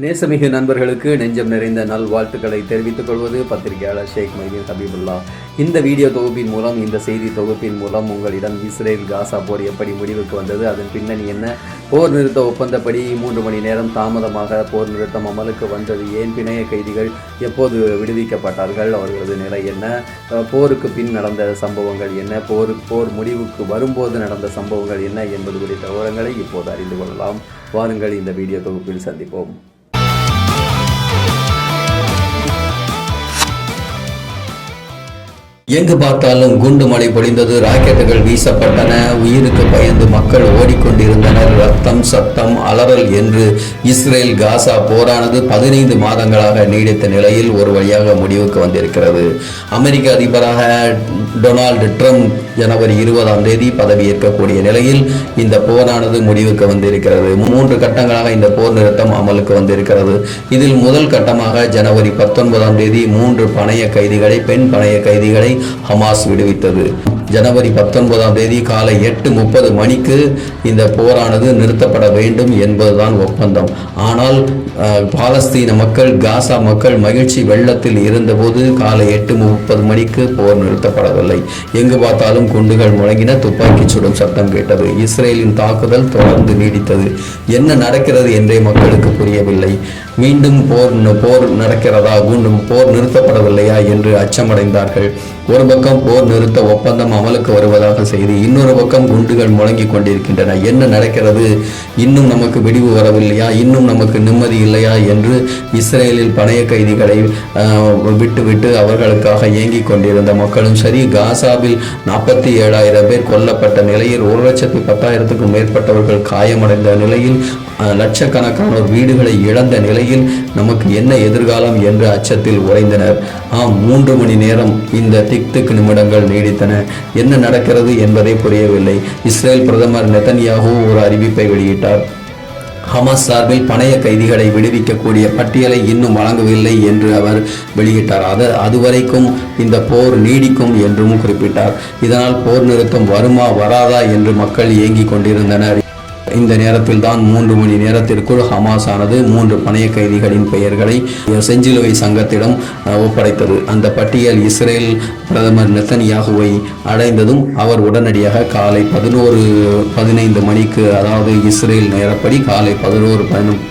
நேசமிகு நண்பர்களுக்கு நெஞ்சம் நிறைந்த நல்வாழ்த்துக்களை தெரிவித்துக் கொள்வது பத்திரிகையாளர் ஷேக் மைதீன் ஹபீபுல்லா. இந்த வீடியோ தொகுப்பின் மூலம் இந்த செய்தி தொகுப்பின் மூலம் உங்களிடம் இஸ்ரேல் காசா போர் எப்படி முடிவுக்கு வந்தது அதன் பின்னணி என்ன போர் நிறுத்த ஒப்பந்தப்படி மூன்று மணி நேரம் தாமதமாக போர் நிறுத்தம் அமலுக்கு வந்தது ஏன் பிணைய கைதிகள் எப்போது விடுவிக்கப்பட்டார்கள் அவர்களது நிலை என்ன போருக்கு பின் நடந்த சம்பவங்கள் என்ன போர் போர் முடிவுக்கு வரும்போது நடந்த சம்பவங்கள் என்ன என்பது குறித்த விவரங்களை இப்போது அறிந்து கொள்ளலாம். வாருங்கள் இந்த வீடியோ தொகுப்பில் சந்திப்போம். எங்கு பார்த்தாலும் குண்டு மழை பொழிந்தது ராக்கெட்டுகள் வீசப்பட்டன உயிருக்கு பயந்து மக்கள் ஓடிக்கொண்டிருந்தனர். ரத்தம் சத்தம் அலறல் என்று இஸ்ரேல் காசா போரானது பதினைந்து மாதங்களாக நீடித்த நிலையில் ஒரு வழியாக முடிவுக்கு வந்திருக்கிறது. அமெரிக்க அதிபராக டொனால்டு ட்ரம்ப் ஜனவரி இருபதாம் தேதி பதவியேற்கக்கூடிய நிலையில் இந்த போரானது முடிவுக்கு வந்திருக்கிறது. மூன்று கட்டங்களாக இந்த போர் நிறுத்தம் அமலுக்கு வந்திருக்கிறது. இதில் முதல் கட்டமாக ஜனவரி பத்தொன்பதாம் தேதி மூன்று பணைய கைதிகளை பெண் பணைய கைதிகளை ஹமாஸ் விடுவித்தது. ஜனவரி பத்தொன்பதாம் தேதி காலை எட்டு முப்பது மணிக்கு இந்த போரானது நிறுத்தப்பட வேண்டும் என்பதுதான் ஒப்பந்தம். ஆனால் பாலஸ்தீன மக்கள் காசா மக்கள் மகிழ்ச்சி வெள்ளத்தில் இருந்தபோது காலை எட்டு முப்பது மணிக்கு போர் நிறுத்தப்படவில்லை. எங்கு பார்த்தாலும் குண்டுகள் முழங்கின துப்பாக்கி சுடும் சத்தம் கேட்டது. இஸ்ரேலின் தாக்குதல் தொடர்ந்து நீடித்தது. என்ன நடக்கிறது என்றே மக்களுக்கு புரியவில்லை. மீண்டும் போர் போர் நடக்கிறதா? மீண்டும் போர் நிறுத்தப்படவில்லையா? என்று அச்சமடைந்தார்கள். ஒரு பக்கம் போர் நிறுத்த ஒப்பந்தம் அமலுக்கு வருவதாக செய்தி இன்னொரு பக்கம் குண்டுகள் முழங்கிக் கொண்டிருக்கின்றன. என்ன நடக்கிறது? இன்னும் நமக்கு விடிவு வரவில்லையா? இன்னும் நமக்கு நிம்மதி இல்லையா? என்று இஸ்ரேலில் பணைய கைதிகளை விட்டுவிட்டு அவர்களுக்காக ஏங்கிக் கொண்டிருந்த மக்களும் சரி காசாவில் நாற்பத்தி ஏழாயிரம் பேர் கொல்லப்பட்ட நிலையில் ஒரு லட்சத்தி பத்தாயிரத்துக்கும் மேற்பட்டவர்கள் காயமடைந்த நிலையில் லட்சக்கணக்கான லட்சக்கணக்கானோர் வீடுகளை இழந்த நிலையில் நமக்கு என்ன எதிர்காலம் என்ற அச்சத்தில் உறைந்தனர். ஆம் மூன்று மணி நேரம் இந்த திக் திக் நிமிடங்கள் நீடித்தன. என்ன நடக்கிறது என்பதை புரியவில்லை. இஸ்ரேல் பிரதமர் நெதன்யாகு ஒரு அறிவிப்பை வெளியிட்டார். ஹமாஸ் சார்பில் பணைய கைதிகளை விடுவிக்கக்கூடிய பட்டியலை இன்னும் வழங்கவில்லை என்று அவர் வெளியிட்டார். அது அதுவரைக்கும் இந்த போர் நீடிக்கும் என்றும் குறிப்பிட்டார். இதனால் போர் நிறுத்தம் வருமா வராதா என்று மக்கள் ஏங்கிக் கொண்டிருந்தனர். இந்த நேரத்தில் தான் மூன்று மணி நேரத்திற்குள் ஹமாஸ் ஆனது மூன்று பணைய கைதிகளின் பெயர்களை செஞ்சிலுவை சங்கத்திடம் ஒப்படைத்தது. அந்த பட்டியல் இஸ்ரேல் பிரதமர் நெத்தன்யாகுவை அடைந்ததும் அவர் உடனடியாக காலை பதினோரு பதினைந்து மணிக்கு அதாவது இஸ்ரேல் நேரப்படி காலை பதினோரு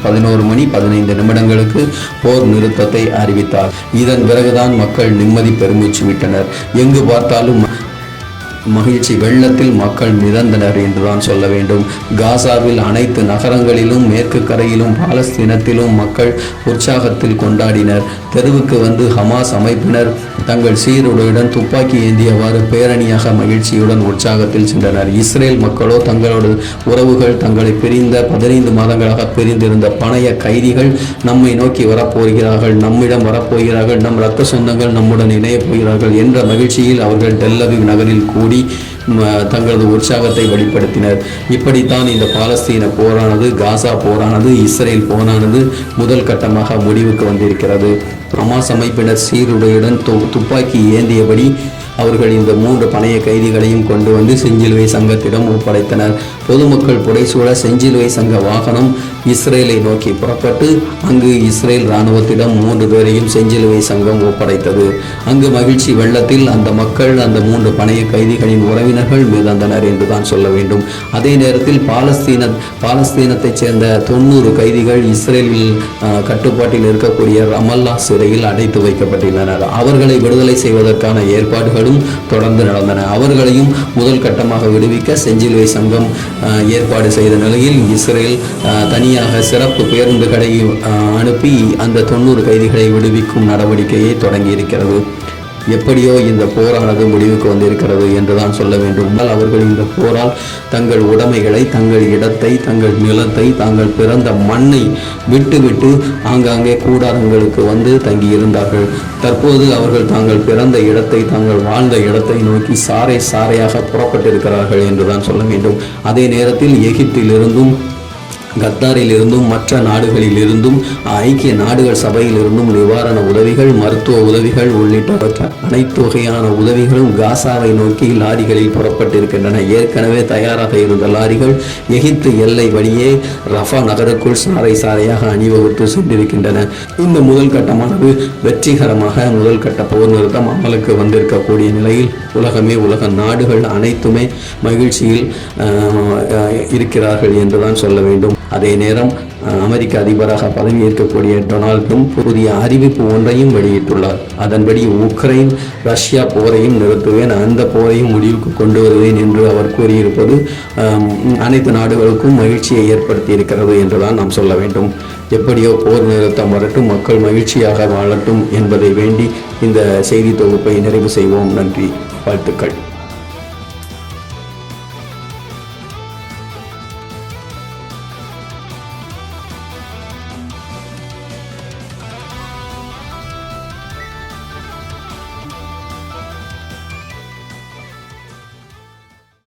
பதினோரு மணி பதினைந்து நிமிடங்களுக்கு போர் நிறுத்தத்தை அறிவித்தார். இதன் பிறகுதான் மக்கள் நிம்மதி பெருமூச்சு விட்டனர் எங்கு பார்த்தாலும் மகிழ்ச்சி வெள்ளத்தில் மக்கள் மிதந்தனர் என்றுதான் சொல்ல வேண்டும். காசாவில் அனைத்து நகரங்களிலும் மேற்கு கரையிலும் பாலஸ்தீனத்திலும் மக்கள் உற்சாகத்தில் கொண்டாடினர். தெருவுக்கு வந்து ஹமாஸ் அமைப்பினர். தங்கள் சீருடையுடன் துப்பாக்கி ஏந்தியவாறு பேரணியாக மகிழ்ச்சியுடன் உற்சாகத்தில் சென்றனர். இஸ்ரேல் மக்களோ தங்களோட உறவுகள் தங்களை பிரிந்த பதினைந்து மாதங்களாக பிரிந்திருந்த பணைய கைதிகள் நம்மை நோக்கி வரப்போகிறார்கள். நம்மிடம் வரப்போகிறார்கள். நம் இரத்த சொந்தங்கள் நம்முடன் இணையப் போகிறார்கள் என்ற மகிழ்ச்சியில் அவர்கள் டெல்லவி நகரில் கூடி தங்களது உற்சாகத்தை வெளிப்படுத்தினர். இப்படித்தான் இந்த பாலஸ்தீன போரானது காசா போரானது இஸ்ரேல் போரானது முதல் கட்டமாக முடிவுக்கு வந்திருக்கிறது. ஹமாஸ் அமைப்பினர் சீருடையுடன் துப்பாக்கி ஏந்தியபடி அவர்கள் இந்த மூன்று பணைய கைதிகளையும் கொண்டு வந்து செஞ்சிலுவை சங்கத்திடம் ஒப்படைத்தனர். பொதுமக்கள் புடைசூழ செஞ்சிலுவை சங்க வாகனம் இஸ்ரேலை நோக்கி புறப்பட்டு அங்கு இஸ்ரேல் இராணுவத்திடம் மூன்று பேரையும் செஞ்சிலுவை சங்கம் ஒப்படைத்தது. அங்கு மகிழ்ச்சி வெள்ளத்தில் அந்த மக்கள் அந்த மூன்று பணைய கைதிகளின் உறவினர்கள் மிதந்தனர் என்றுதான் சொல்ல வேண்டும். அதே நேரத்தில் பாலஸ்தீன பாலஸ்தீனத்தைச் சேர்ந்த தொண்ணூறு கைதிகள் இஸ்ரேலில் கட்டுப்பாட்டில் இருக்கக்கூடிய ரமல்லா சிறையில் அடைத்து வைக்கப்பட்டுள்ளனர். அவர்களை விடுதலை செய்வதற்கான ஏற்பாடுகளும் தொடர்ந்து நடந்தன. அவர்களையும் முதல் கட்டமாக விடுவிக்க செஞ்சிலுவை சங்கம் ஏற்பாடு செய்த நிலையில் இஸ்ரேல் தனி தனியாக சிறப்பு பேருந்துகளை அனுப்பி அந்த தொண்ணூறு கைதிகளை விடுவிக்கும் நடவடிக்கையை தொடங்கியிருக்கிறது. எப்படியோ இந்த போரானது முடிவுக்கு வந்திருக்கிறது என்றுதான் சொல்ல வேண்டும். ஆனால் அவர்கள் இந்த போரால் தங்கள் உடைமைகளை தங்கள் இடத்தை தங்கள் நிலத்தை தாங்கள் பிறந்த மண்ணை விட்டுவிட்டு ஆங்காங்கே கூடாரங்களுக்கு வந்து தங்கியிருந்தார்கள். தற்போது அவர்கள் தாங்கள் பிறந்த இடத்தை தாங்கள் வாழ்ந்த இடத்தை நோக்கி சாறை சாறையாக புறப்பட்டிருக்கிறார்கள் என்றுதான் சொல்ல வேண்டும். அதே நேரத்தில் எகிப்திலிருந்தும் கத்தாரிலிருந்தும் மற்ற நாடுகளிலிருந்தும் ஐக்கிய நாடுகள் சபையிலிருந்தும் நிவாரண உதவிகள் மருத்துவ உதவிகள் உள்ளிட்ட அனைத்து வகையான உதவிகளும் காசாவை நோக்கி லாரிகளில் புறப்பட்டிருக்கின்றன. ஏற்கனவே தயாராக இருந்த லாரிகள் எகிப்து எல்லை வழியே ரஃபா நகருக்குள் சாறை சாறையாக அணிவகுத்து சென்றிருக்கின்றன. இந்த முதல் கட்டமானது வெற்றிகரமாக முதல் கட்ட போர் நிறுத்தம் அமலுக்கு வந்திருக்கக்கூடிய நிலையில் உலகமே உலக நாடுகள் அனைத்துமே மகிழ்ச்சியில் ஆஹ், இருக்கிறார்கள் என்றுதான் சொல்ல வேண்டும். அதே நேரம் அமெரிக்க அதிபராக பதவியேற்கக்கூடிய டொனால்ட் ட்ரம்ப் புதிய அறிவிப்பு ஒன்றையும் வெளியிட்டுள்ளார். அதன்படி உக்ரைன் ரஷ்யா போரையும் நிறுத்துவேன் அந்த போரையும் முடிவுக்கு கொண்டு வருவேன் என்று அவர் கூறியிருப்பது அனைத்து நாடுகளுக்கும் மகிழ்ச்சியை ஏற்படுத்தி இருக்கிறது என்றுதான் நாம் சொல்ல வேண்டும். எப்படியோ போர் நிறுத்தம் வரட்டும் மக்கள் மகிழ்ச்சியாக வாழட்டும் என்பதை வேண்டி இந்த செய்தி தொகுப்பை நிறைவு செய்வோம். நன்றி வாழ்த்துக்கள்.